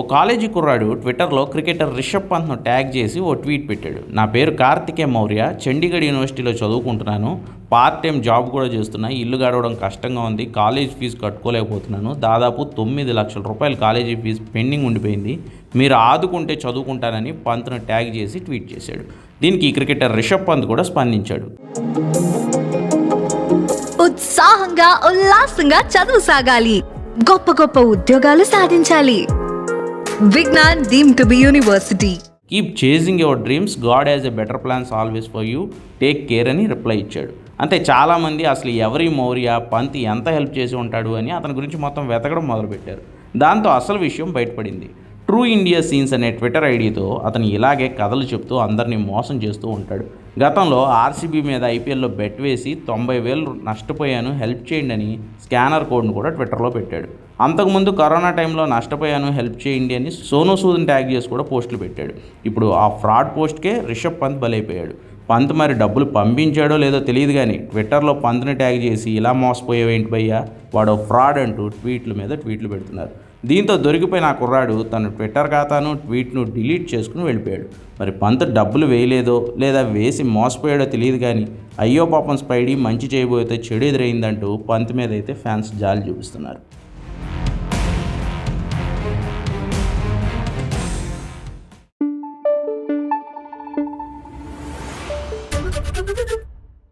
ఓ college కుర్రాడు ట్విట్టర్లో cricketer Rishabh పంత్ను tag చేసి ఓ ట్వీట్ పెట్టాడు. నా పేరు కార్తికే మౌర్య చండీగఢ్ యూనివర్సిటీలో చదువుకుంటున్నాను. పార్ట్ టైం జాబ్ కూడా చేస్తున్నా. ఇల్లు గడవడం కష్టంగా ఉంది. కాలేజ్ ఫీజు కట్టుకోలేకపోతున్నాను. దాదాపు తొమ్మిది లక్షల రూపాయలు కాలేజీ ఫీజు పెండింగ్ ఉండిపోయింది. మీరు ఆదుకుంటే చదువుకుంటానని పంత్ను ట్యాగ్ చేసి ట్వీట్ చేశాడు. దీనికి క్రికెటర్ రిషబ్ పంత్ కూడా స్పందించాడు. ఉత్సాహంగా ఉల్లాసంగా చదువు సాగాలి. గొప్ప గొప్ప ఉద్యోగాలు సాధించాలి. Vignan deem to be university keep chasing your dreams God has a better plans always for you take care అని రిప్లై ఇచ్చాడు. అంతే చాలామంది అసలు ఎవరి మౌర్య పంత్ ఎంత హెల్ప్ చేసి ఉంటాడు అని అతని గురించి మొత్తం వెతకడం మొదలుపెట్టారు. దాంతో అసలు విషయం బయటపడింది. ట్రూ ఇండియా సీన్స్ అనే ట్విట్టర్ ఐడితో అతను ఇలాగే కథలు చెప్తూ అందరినీ మోసం చేస్తూ ఉంటాడు. గతంలో ఆర్సీబీ మీద ఐపీఎల్లో బెట్ వేసి తొంభై వేలు నష్టపోయాను హెల్ప్ చేయండి అని స్కానర్ కోడ్ను కూడా ట్విట్టర్లో పెట్టాడు. అంతకుముందు కరోనా టైంలో నష్టపోయాను హెల్ప్ చేయండి అని సోను సూదన్ ట్యాగ్ చేసి కూడా పోస్టులు పెట్టాడు. ఇప్పుడు ఆ ఫ్రాడ్ పోస్ట్కే రిషబ్ పంత్ బలైపోయాడు. పంత్ మరి డబ్బులు పంపించాడో లేదో తెలియదు కానీ ట్విట్టర్లో పంత్ని ట్యాగ్ చేసి ఇలా మోసపోయావేంటి భయ్యా? వాడు ఫ్రాడ్ అంటూ ట్వీట్ల మీద ట్వీట్లు పెడుతున్నారు. దీంతో దొరికిపోయిన ఆ కుర్రాడు తన ట్విట్టర్ ఖాతాను ట్వీట్ను డిలీట్ చేసుకుని వెళ్ళిపోయాడు. మరి పంత్ డబ్బులు వేయలేదో లేదా వేసి మోసపోయాడో తెలియదు కానీ అయ్యో పాపం స్పైడీ మంచి చేయబోతే చెడు ఎదురైందంటూ పంత్ మీద అయితే ఫ్యాన్స్ జాలి చూపిస్తున్నారు. どど。